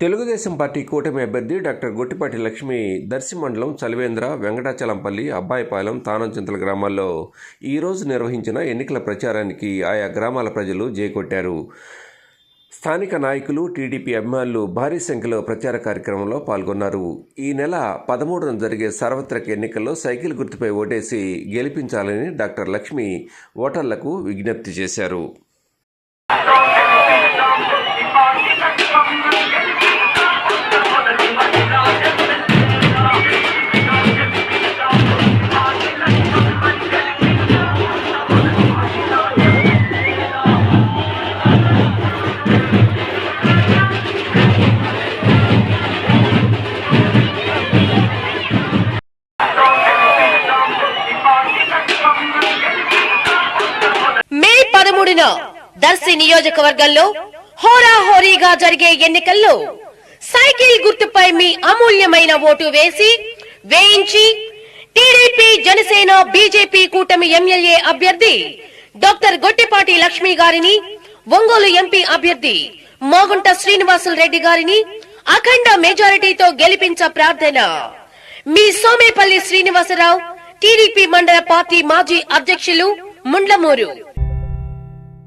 Telugu Desam party కూటమి అభ్యర్థి doctor Gottipati Lakshmi Darsi మండలం చలివేంద్ర వెంకటాచలంపల్లి అబ్బాయిపాలెం తానంచింతల గ్రామాల్లో ఈరోజు నిర్వహించిన ఎన్నికల ప్రచారానికి ఆయా గ్రామాల ప్రజలు జేకొట్టారు స్థానిక నాయకులు టీడీపీ అభిమానులు భారీ సంఖ్యలో ప్రచార కార్యక్రమంలో పాల్గొన్నారు. ఈ నెల పదమూడున జరిగే సార్వత్రిక ఎన్నికల్లో సైకిల్ గుర్తుపై ఓటేసి గెలిపించాలని డాక్టర్ లక్ష్మి ఓటర్లకు విజ్ఞప్తి చేశారు. పదమూడున దర్శి నియోజకవర్గంలో హోరాహోరీగా జరిగే ఎన్నికల్లో సైకిల్ గుర్తుపై మీ అమూల్యమైన ఓటు వేసి వేయించి టీడీపీ జనసేన బీజేపీ కూటమి ఎమ్మెల్యే అభ్యర్థి డాక్టర్ గొట్టిపాటి లక్ష్మి గారిని ఒంగోలు ఎంపీ అభ్యర్థి మోగుంట శ్రీనివాసులు రెడ్డి గారిని అఖండ మెజారిటీతో గెలిపించ ప్రార్థన. మీ సోమేపల్లి శ్రీనివాసరావు టీడీపీ మండల పార్టీ మాజీ అధ్యక్షులు ముండ్లమూరు.